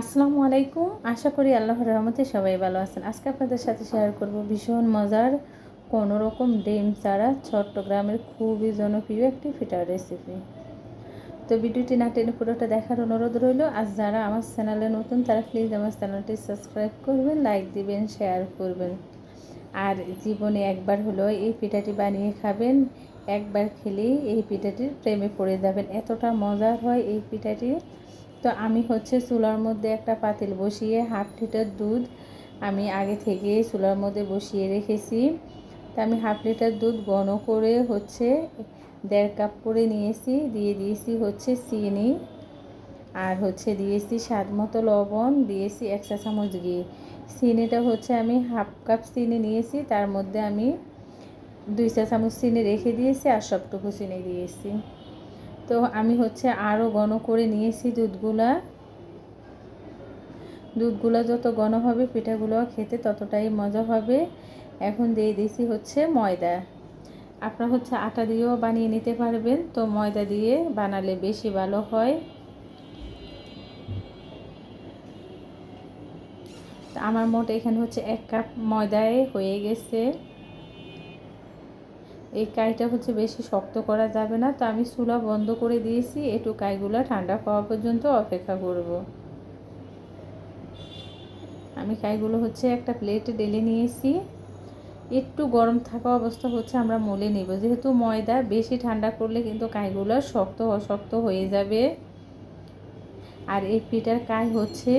আসসালামু আলাইকুম। আশা করি আল্লাহর রহমতে সবাই ভালো আছেন। আজকে আপনাদের সাথে শেয়ার করব ভীষণ মজার কোনো রকম ডিম ছাড়া চট্টগ্রামের খুবই জনপ্রিয় একটি ফিটার রেসিপি তো ভিডিওটি না টেনে পুরোটা দেখার অনুরোধ রইল। আর যারা আমার চ্যানেলে নতুন, তারা প্লিজ আমার চ্যানেলটি সাবস্ক্রাইব করবেন লাইক দিবেন শেয়ার করবেন। আর জীবনে একবার হলো এই পিঠাটি বানিয়ে খাবেন। একবার খেলেই এই পিঠাটির প্রেমে পড়ে যাবেন। এতটা মজার হয় এই পিঠাটি তো আমি হচ্ছে চুলার মধ্যে একটা পাতিল বসিয়ে হাফ লিটার দুধ আমি আগে থেকে চুলার মধ্যে বসিয়ে রেখেছি। তা আমি হাফ লিটার দুধ ঘন করে হচ্ছে দেড় কাপ করে নিয়েছি, দিয়ে দিয়েছি হচ্ছে চিনি আর হচ্ছে দিয়েছি স্বাদ মতো লবণ, দিয়েছি এক চা চামচ ঘি। চিনিটা হচ্ছে আমি হাফ কাপ চিনি নিয়েছি, তার মধ্যে আমি দুই চা চামচ চিনি রেখে দিয়েছি আর সবটুকু চিনি দিয়েছি। তো আমি হচ্ছে আরও ঘন করে নিয়েছি দুধগুলা। দুধগুলো যত ঘন হবে পিঠাগুলো খেতে ততটাই মজা হবে। এখন দিয়ে দিয়েছি হচ্ছে ময়দা। আপনারা হচ্ছে আটা দিয়েও বানিয়ে নিতে পারবেন। তো ময়দা দিয়ে বানালে বেশি ভালো হয়। আমার মোট এখানে হচ্ছে এক কাপ ময়দায় হয়ে গেছে। এই কাইটা হচ্ছে বেশি শক্ত করা যাবে না, তো আমি চুলা বন্ধ করে দিয়েছি, একটু কাইগুলো ঠান্ডা পাওয়া পর্যন্ত অপেক্ষা করব। আমি কাইগুলো হচ্ছে একটা প্লেটে ডেলে নিয়েছি। একটু গরম থাকা অবস্থা হচ্ছে, আমরা মলে নিব। যেহেতু ময়দা, বেশি ঠান্ডা করলে কিন্তু কাইগুলো শক্ত অশক্ত হয়ে যাবে। আর এই পিঠার কাই হচ্ছে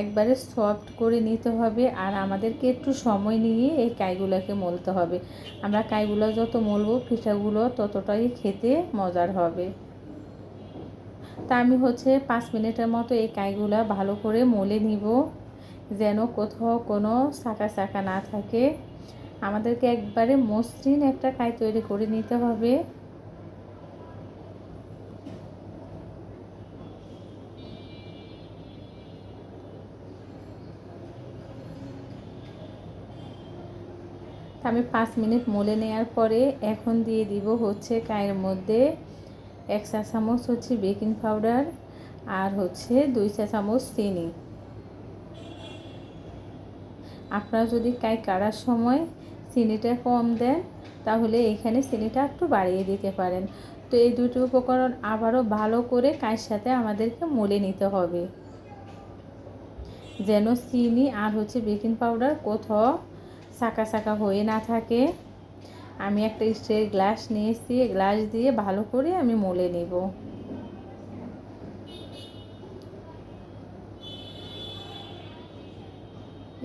একবারে সফট করে নিতে হবে আর আমাদেরকে একটু সময় নিয়ে এই কাইগুলোকে মলতে হবে। আমরা কাইগুলো যত মলবো, পিঠাগুলো ততটাই খেতে মজার হবে। তা আমি হচ্ছে পাঁচ মিনিটের মতো এই কাইগুলো ভালো করে মলে নিব, যেন কোথাও কোনো শাখা শাখা না থাকে। আমাদেরকে একবারে মসৃণ একটা কাই তৈরি করে নিতে হবে। আমি পাঁচ মিনিট মলে নেওয়ার পরে এখন দিয়ে দিব হচ্ছে কায়ের মধ্যে এক চা চামচ হচ্ছে বেকিং পাউডার আর হচ্ছে দুই চা চামচ চিনি। আপনারা যদি কাই কাড়ার সময় চিনিটা কম দেন, তাহলে এখানে চিনিটা একটু বাড়িয়ে দিতে পারেন। তো এই দুটো উপকরণ আবারও ভালো করে কায়ের সাথে আমাদেরকে মলে নিতে হবে। যেন চিনি আর হচ্ছে বেকিং পাউডার কোথাও সাকা সাকা হয়ে না থাকে। আমি একটা স্টিলের গ্লাস নিয়েছি গ্লাস দিয়ে ভালো করে আমি মলে নেব।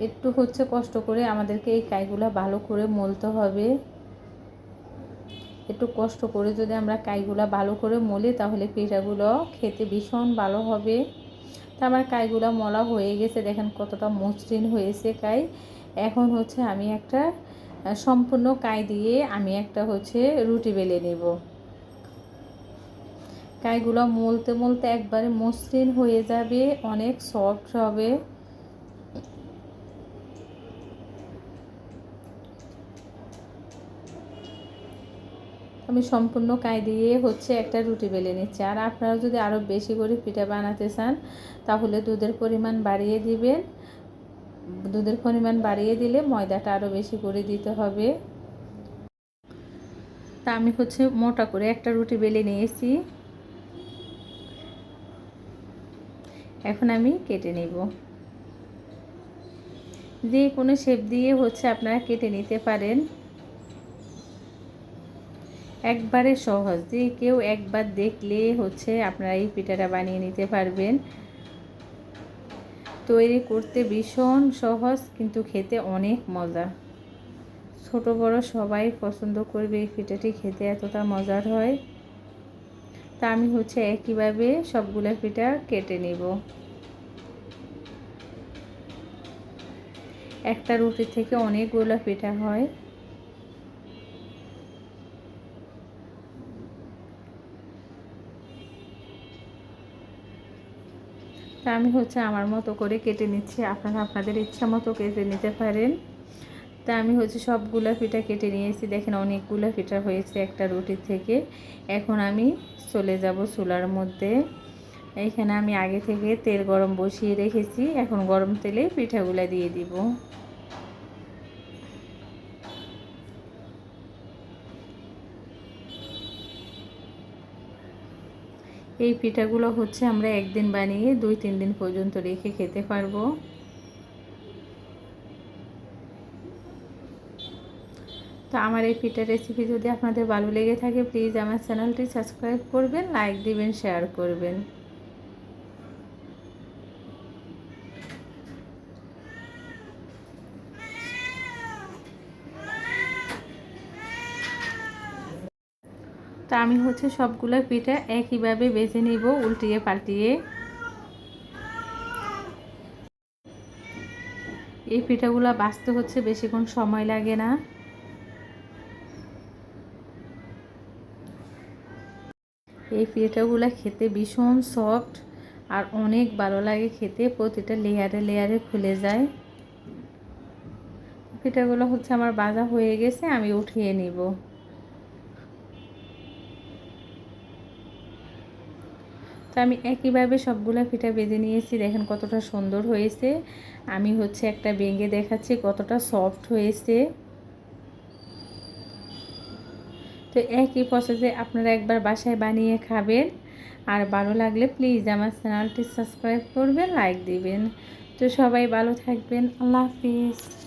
একটু হচ্ছে কষ্ট করে আমাদেরকে এই কাইগুলো ভালো করে মলতে হবে। একটু কষ্ট করে যদি আমরা কাইগুলো ভালো করে মলি, তাহলে পিঠাগুলো খেতে ভীষণ ভালো হবে। তা আমার কাইগুলো মলা হয়ে গেছে, দেখেন কতটা মসৃণ হয়েছে কাই। এখন হচ্ছে আমি একটা সম্পূর্ণ কাই দিয়ে আমি একটা হচ্ছে রুটি বেলে নেব। কাইগুলো মলতে মলতে একবারে মসৃণ হয়ে যাবে, অনেক সফট হবে। আমি সম্পূর্ণ কাই দিয়ে হচ্ছে একটা রুটি বেলে নিচ্ছি। আর আপনারা যদি আরও বেশি করে পিঠা বানাতে চান, তাহলে দুধের পরিমাণ বাড়িয়ে দিবেন। দুধের পরিমাণ বাড়িয়ে দিলে ময়দাটা আরও বেশি করে দিতে হবে। তা আমি হচ্ছে মোটা করে একটা রুটি বেলে নিয়েছি। এখন আমি কেটে নেব। যে কোনো শেপ দিয়ে হচ্ছে আপনারা কেটে নিতে পারেন। একবারে সহজ। যে কেউ একবার দেখলে হচ্ছে আপনারা এই পিঠাটা বানিয়ে নিতে পারবেন। তৈরি করতে ভীষণ সহজ, কিন্তু খেতে অনেক মজা। ছোট বড় সবাই পছন্দ করবে এই পিঠাটি খেতে এতটা মজার হয়। তা আমি হচ্ছে একইভাবে সবগুলো পিঠা কেটে নেব। একটা রুটি থেকে অনেকগুলো পিঠা হয়। তা আমি হচ্ছে আমার মতো করে কেটে নিচ্ছি। আপনারা আপনাদের ইচ্ছা মতো কেটে নিতে পারেন। তা আমি হচ্ছে সব পিঠা কেটে নিয়েছি দেখেন অনেক পিঠা হয়েছে একটা রুটির থেকে। এখন আমি চলে যাব চুলার মধ্যে। এখানে আমি আগে থেকে তেল গরম বসিয়ে রেখেছি। এখন গরম তেলে পিঠাগুলা দিয়ে দিব। এই পিঠাগুলো হচ্ছে আমরা একদিন বানিয়ে দুই, তিন দিন পর্যন্ত রেখে খেতে পারব। তো আমার এই পিঠার রেসিপি যদি আপনাদের ভালো লেগে থাকে প্লিজ আমার চ্যানেলটি সাবস্ক্রাইব করবেন লাইক দিবেন শেয়ার করবেন। তো আমি হচ্ছে সবগুলো পিঠা একইভাবে বেছে নিব, উল্টিয়ে পাল্টিয়ে। এই পিঠাগুলো বাঁচতে হচ্ছে বেশিক্ষণ সময় লাগে না। এই পিঠাগুলো খেতে ভীষণ সফট আর অনেক ভালো লাগে খেতে, প্রতিটা লেয়ারে লেয়ারে খুলে যায়। পিঠাগুলো হচ্ছে আমার বাজা হয়ে গেছে, আমি উঠিয়ে নিব। তো আমি একইভাবে সবগুলো পিঠা বেঁধে নিয়েছি। দেখেন কতটা সুন্দর হয়েছে। আমি হচ্ছে একটা বেঙ্গে দেখাচ্ছি কতটা সফট হয়েছে। তো একই প্রসেসে আপনারা একবার বাসায় বানিয়ে খাবেন। আর ভালো লাগলে প্লিজ আমার চ্যানেলটি সাবস্ক্রাইব করবেন লাইক দিবেন। তো সবাই ভালো থাকবেন। আল্লাহ হাফিজ।